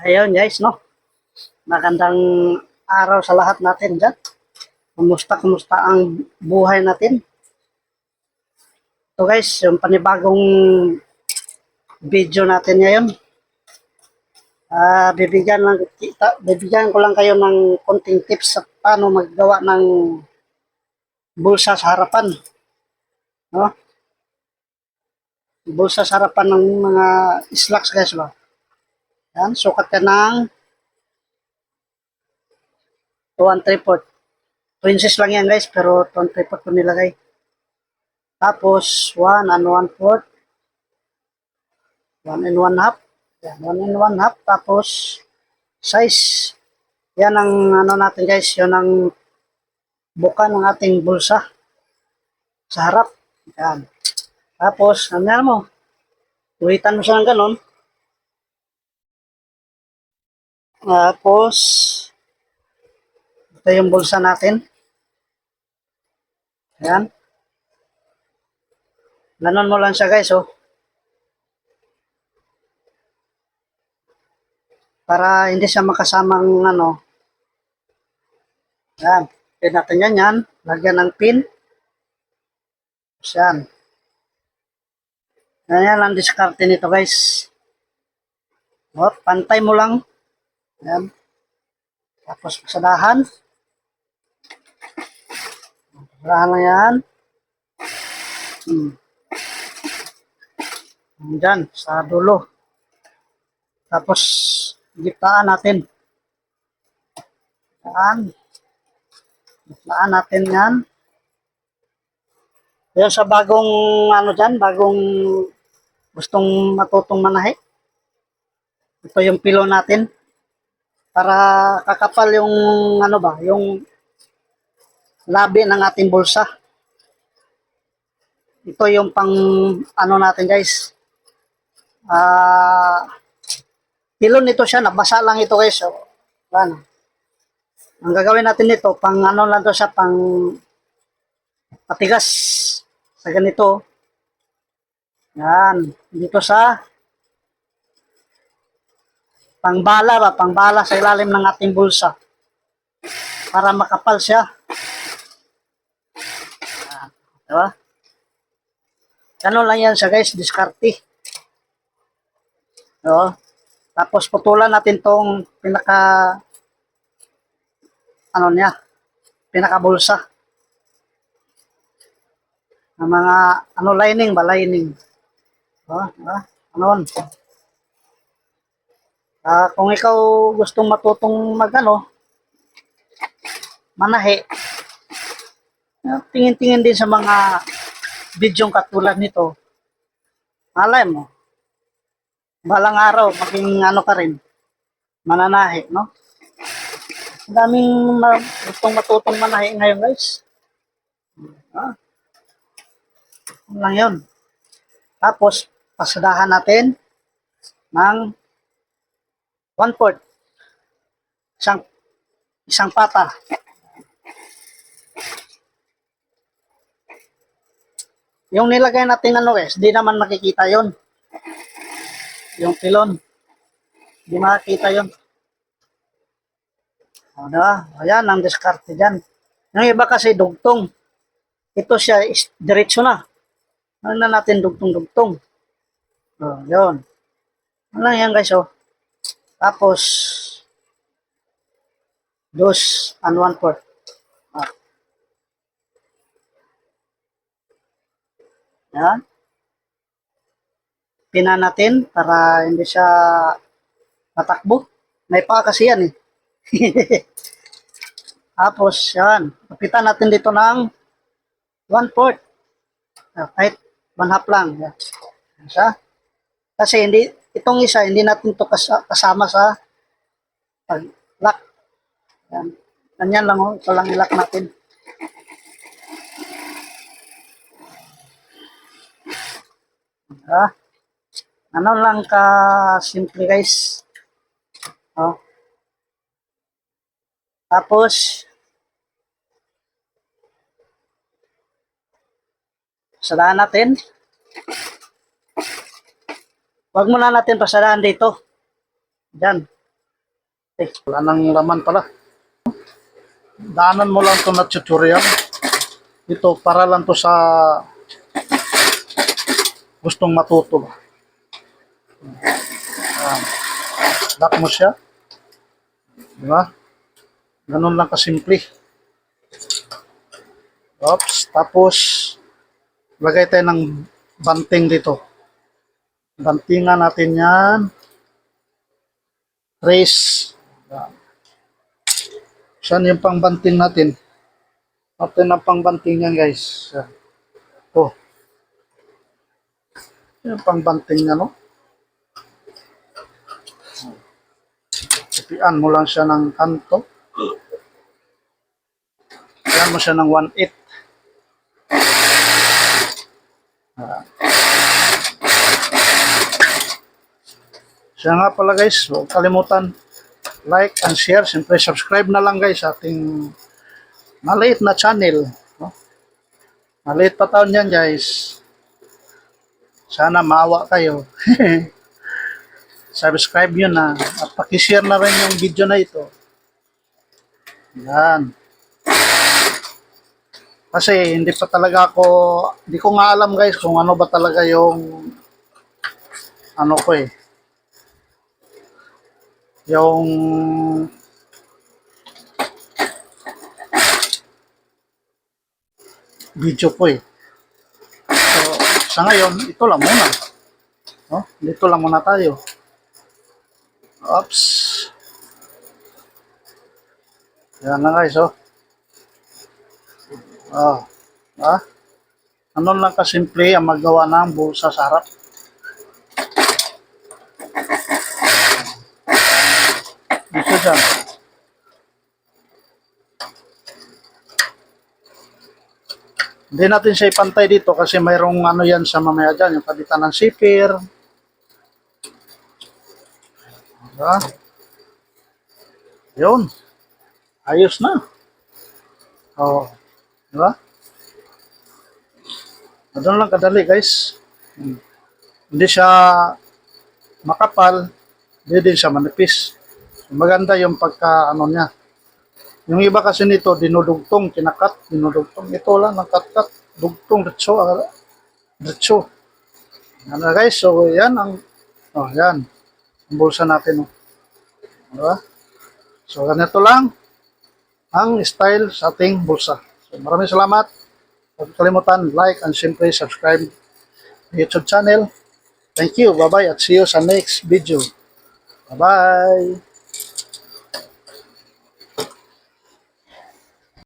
Ayun guys, no? Magandang araw sa lahat natin dyan. Kumusta, kumusta ang buhay natin? Ito guys, yung panibagong video natin ngayon. Ah, bibigyan lang kita, bibigyan ko lang kayo ng konting tips sa paano maggawa ng bulsa sa harapan. No? Bulsa sa harapan ng mga slacks guys ba? Yan, sukat ka ng 2 and 3 fourth. 2 inches lang yan guys, pero 2 and 3 fourth ko nilagay. Tapos, 1 and 1 fourth. 1 and 1 half. Yan, 1 and 1 half. Tapos, size. Yan ang ano natin guys, yun ang buka ng ating bulsa sa harap. Yan. Tapos, ano mo? Uwitan mo siya ng ganon. Tapos, ito yung bulsa natin. Ayan. Ganon mo lang siya guys, oh. Para hindi siya makasamang ano. Ayan. Pin natin yan yan. Lagyan ng pin. Tapos Yan. Yan yan ang diskarte nito guys. Oh, pantay mo lang. Yan. Tapos pasadahan. Pasadahan lang yan. Hmm. Diyan, sa dulo. Tapos, gitnaan natin. Yan. Gitnaan natin yan. Yan sa bagong, ano dyan, bagong gustong matutong manahe. Ito yung pilo natin para kakapal yung ano ba, yung labi ng ating bulsa. Ito yung pang ano natin guys. Ah pilon nito siya, nabasa lang ito guys. So, ano. Ang gagawin natin nito, pang ano lang to siya, pang patigas sa ganito. Yan, dito sa pangbala ba, pangbala sa ilalim ng ating bulsa. Para makapal siya. Ah, diba? Ganun lang yan siya guys, diskarte. Oo. Tapos putulan natin tong pinaka ano niya, pinaka bulsa. Ang mga ano lining ba, lining. Oh, diba? Ano? Ah, kung ikaw gustong matutong magano manahe, ah, tingin-tingin din sa mga bidyong katulad nito. Malay mo, balang araw, maging ano ka rin, mananahe, no? Daming ma- gustong matutong manahe ngayon, guys. Ah. Ano lang yun. Tapos, pasadahan natin ng one fourth. Isang, isang pata. Yung nilagay natin ano guys, di naman makikita yon Yung pilon. Di makikita yon O, diba? Ayan, ang diskarte dyan. Yung iba kasi dugtong. Ito siya, diretso na. Ano na natin dugtong-dugtong. O, yun. Ano yan guys, oh. Tapos, dos and one fourth. Ah. Yan. Pina natin para hindi siya matakbo. May pa kasi yan eh. Tapos, yan. Kapitan natin dito ng one fourth. Ah, kahit one half lang. Yan. Yan siya. Kasi hindi, itong isa, hindi natin to kas- kasama sa pag-lock. Yan. Ganyan lang oh. Ito lang ilak natin. Ah. Ano lang ka simple guys. Oh. Tapos Pasadahan natin. Huwag muna natin pasadahan dito. Diyan. Eh, wala nang laman pala. Daanan mo lang to na tutorial. Ito, para lang to sa gustong matuto ba. Ayan. Lock mo siya. Di ba? Ganun lang kasimple. Oops. Tapos, lagay tayo ng banting dito. Bantingan natin yan. Trace. Yan. Saan yung pangbanting natin? Natin ang pangbanting yan guys. Yan. Oh. Yung pangbanting niya no? Ipian mo lang siya ng kanto. Ipian mo siya ng 1-8. Ah. Siya nga pala guys, huwag kalimutan like and share. Siyempre subscribe na lang guys sa ating maliit na channel. No? Maliit pa taon yan guys. Sana maawa kayo. subscribe nyo na at pakishare na rin yung video na ito. Yan. Kasi hindi pa talaga ako, hindi ko nga alam guys kung ano ba talaga yung ano ko eh. Yung video ko eh. So, sa ngayon, ito lang muna. No? Dito lang muna tayo. Oops. Yan na guys, oh. Oh. Ah. Ano lang kasimple ang magawa ng bulsa sa harap. Dyan. Hindi natin siya ipantay dito kasi mayroong ano yan sa mamaya dyan, yung palitan ng sipir. Diba? Yun. Ayos na. Oo. Diba? Ganun lang kadali guys. Hmm. Hindi siya makapal, hindi din siya manipis. Maganda yung pagka ano niya. Yung iba kasi nito, dinudugtong, kinakat, dinudugtong. Ito lang, nakakat, dugtong, ditso, ah, ditso. Yan na guys, so yan ang, oh yan, ang bulsa natin. Oh. Diba? So ganito lang ang style sa ating bulsa. So maraming salamat. Huwag kalimutan, like and simply subscribe YouTube channel. Thank you, bye-bye at see you sa next video. Bye-bye!